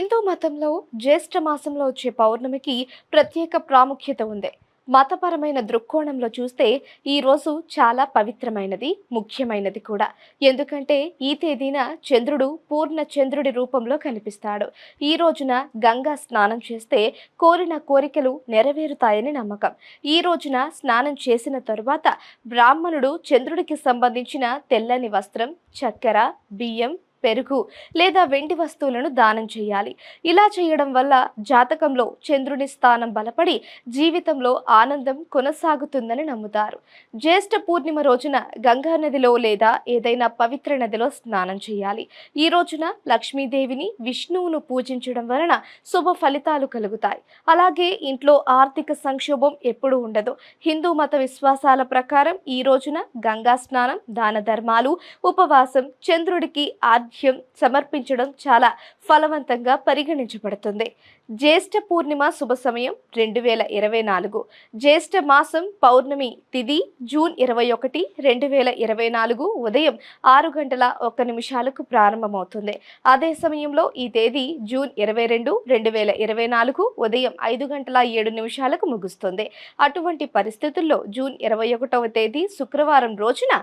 హిందూ మతంలో జ్యేష్ఠ మాసంలో వచ్చే పౌర్ణమికి ప్రత్యేక ప్రాముఖ్యత ఉంది. మతపరమైన దృక్కోణంలో చూస్తే ఈ రోజు చాలా పవిత్రమైనది ముఖ్యమైనది కూడా. ఎందుకంటే ఈ తేదీన చంద్రుడు పూర్ణ చంద్రుడి రూపంలో కనిపిస్తాడు. ఈ రోజున గంగా స్నానం చేస్తే కోరిన కోరికలు నెరవేరుతాయని నమ్మకం. ఈ రోజున స్నానం చేసిన తరువాత బ్రాహ్మణుడు చంద్రుడికి సంబంధించిన తెల్లని వస్త్రం చక్కెర బియ్యం పెరుగు లేదా వెండి వస్తువులను దానం చేయాలి. ఇలా చేయడం వల్ల జాతకంలో చంద్రుని స్థానం బలపడి జీవితంలో ఆనందం కొనసాగుతుందని నమ్ముతారు. జ్యేష్ఠ పూర్ణిమ రోజున గంగా నదిలో లేదా ఏదైనా పవిత్ర నదిలో స్నానం చేయాలి. ఈ రోజున లక్ష్మీదేవిని విష్ణువును పూజించడం వలన శుభ ఫలితాలు కలుగుతాయి. అలాగే ఇంట్లో ఆర్థిక సంక్షోభం ఎప్పుడూ ఉండదు. హిందూ మత విశ్వాసాల ప్రకారం ఈ రోజున గంగా స్నానం దాన ధర్మాలు ఉపవాసం చంద్రుడికి ఆద్యం సమర్పించడం చాలా ఫలవంతంగా పరిగణించబడుతుంది. జ్యేష్ఠ పూర్ణిమ శుభ సమయం రెండు వేల ఇరవై నాలుగు. జ్యేష్ఠ మాసం పౌర్ణమి తిది జూన్ ఇరవై ఒకటి రెండు వేల ఇరవై నాలుగు ఉదయం ఆరు గంటల ఒక్క నిమిషాలకు ప్రారంభమవుతుంది. అదే సమయంలో ఈ తేదీ జూన్ ఇరవై రెండు రెండు వేల ఇరవై నాలుగు ఉదయం ఐదు గంటల ఏడు నిమిషాలకు ముగుస్తుంది. అటువంటి పరిస్థితుల్లో జూన్ ఇరవై ఒకటవ తేదీ శుక్రవారం రోజున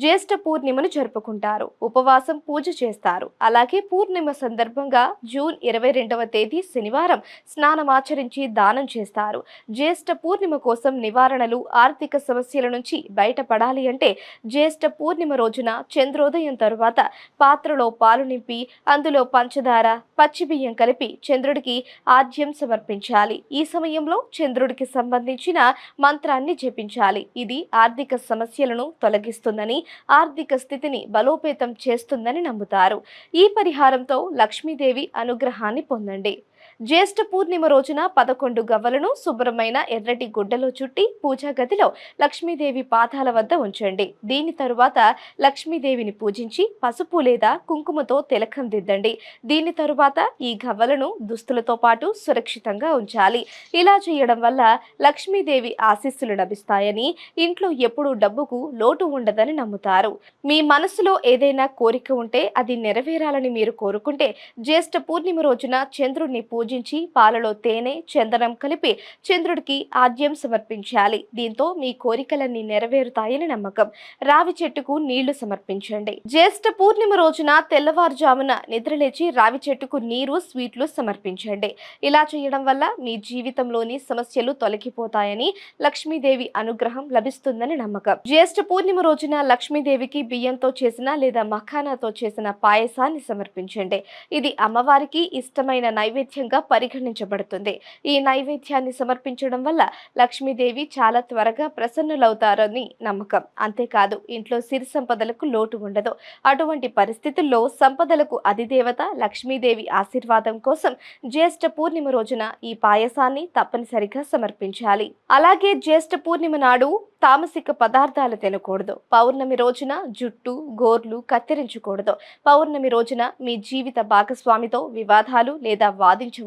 జ్యేష్ఠ పూర్ణిమను జరుపుకుంటారు. ఉపవాసం పూజ చేస్తారు. అలాగే పూర్ణిమ సందర్భంగా జూన్ ఇరవై రెండవ తేదీ శనివారం స్నానమాచరించి దానం చేస్తారు. జ్యేష్ఠ పూర్ణిమ కోసం నివారణలు ఆర్థిక సమస్యల నుంచి బయటపడాలి అంటే జ్యేష్ఠ పూర్ణిమ రోజున చంద్రోదయం తరువాత పాత్రలో పాలు నింపి అందులో పంచదార పచ్చి బియ్యం కలిపి చంద్రుడికి ఆద్యం సమర్పించాలి. ఈ సమయంలో చంద్రుడికి సంబంధించిన మంత్రాన్ని జపించాలి. ఇది ఆర్థిక సమస్యలను తొలగిస్తుందని ఆర్థిక స్థితిని బలోపేతం చేస్తుందని నమ్ముతారు. ఈ పరిహారంతో లక్ష్మీదేవి అనుగ్రహాన్ని పొందండి. జ్యేష్ఠ పూర్ణిమ రోజున పదకొండు గవ్వలను శుభ్రమైన ఎర్రటి గుడ్డలో చుట్టి పూజా గదిలో లక్ష్మీదేవి పాదాల వద్ద ఉంచండి. దీని తరువాత లక్ష్మీదేవిని పూజించి పసుపు లేదా కుంకుమతో తిలకం దిద్దండి. దీని తరువాత ఈ గవ్వలను దుస్తులతో పాటు సురక్షితంగా ఉంచాలి. ఇలా చేయడం వల్ల లక్ష్మీదేవి ఆశీస్సులు లభిస్తాయని ఇంట్లో ఎప్పుడూ డబ్బుకు లోటు ఉండదని నమ్ముతారు. మీ మనసులో ఏదైనా కోరిక ఉంటే అది నెరవేరాలని మీరు కోరుకుంటే జ్యేష్ఠ పూర్ణిమ రోజున చంద్రుడిని పూజించి పాలలో తేనె చందనం కలిపి చంద్రుడికి ఆద్యం సమర్పించాలి. దీంతో మీ కోరికలన్నీ నెరవేరుతాయని నమ్మకం. రావి చెట్టుకు నీళ్ళు సమర్పించండి. జ్యేష్ఠ పూర్ణిమ రోజున తెల్లవారుజామున నిద్రలేచి రావి చెట్టుకు నీరు స్వీట్లు సమర్పించండి. ఇలా చేయడం వల్ల మీ జీవితంలోని సమస్యలు తొలగిపోతాయని లక్ష్మీదేవి అనుగ్రహం లభిస్తుందని నమ్మకం. జ్యేష్ఠ పూర్ణిమ రోజున లక్ష్మీదేవికి బియ్యంతో చేసిన లేదా మఖానాతో చేసిన పాయసాన్ని సమర్పించండి. ఇది అమ్మవారికి ఇష్టమైన నైవేద్యంగా పరిగణించబడుతుంది. ఈ నైవేద్యాన్ని సమర్పించడం వల్ల లక్ష్మీదేవి చాలా త్వరగా ప్రసన్నులవుతారని నమ్మకం. అంతేకాదు ఇంట్లో సిరి సంపదలకు లోటు ఉండదు. అటువంటి పరిస్థితుల్లో సంపదలకు అధిదేవత లక్ష్మీదేవి ఆశీర్వాదం కోసం జ్యేష్ఠ పూర్ణిమ రోజున ఈ పాయసాన్ని తప్పనిసరిగా సమర్పించాలి. అలాగే జ్యేష్ఠ పూర్ణిమ నాడు తామసిక పదార్థాలు తినకూడదు. పౌర్ణమి రోజున జుట్టు గోర్లు కత్తిరించకూడదు. పౌర్ణమి రోజున మీ జీవిత భాగస్వామితో వివాదాలు లేదా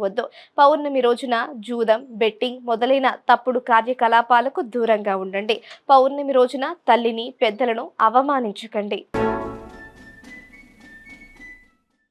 వాదించవద్దు పౌర్ణమి రోజున జూదం బెట్టింగ్ మొదలైన తప్పుడు కార్యకలాపాలకు దూరంగా ఉండండి. పౌర్ణమి రోజున తల్లిని పెద్దలను అవమానించకండి.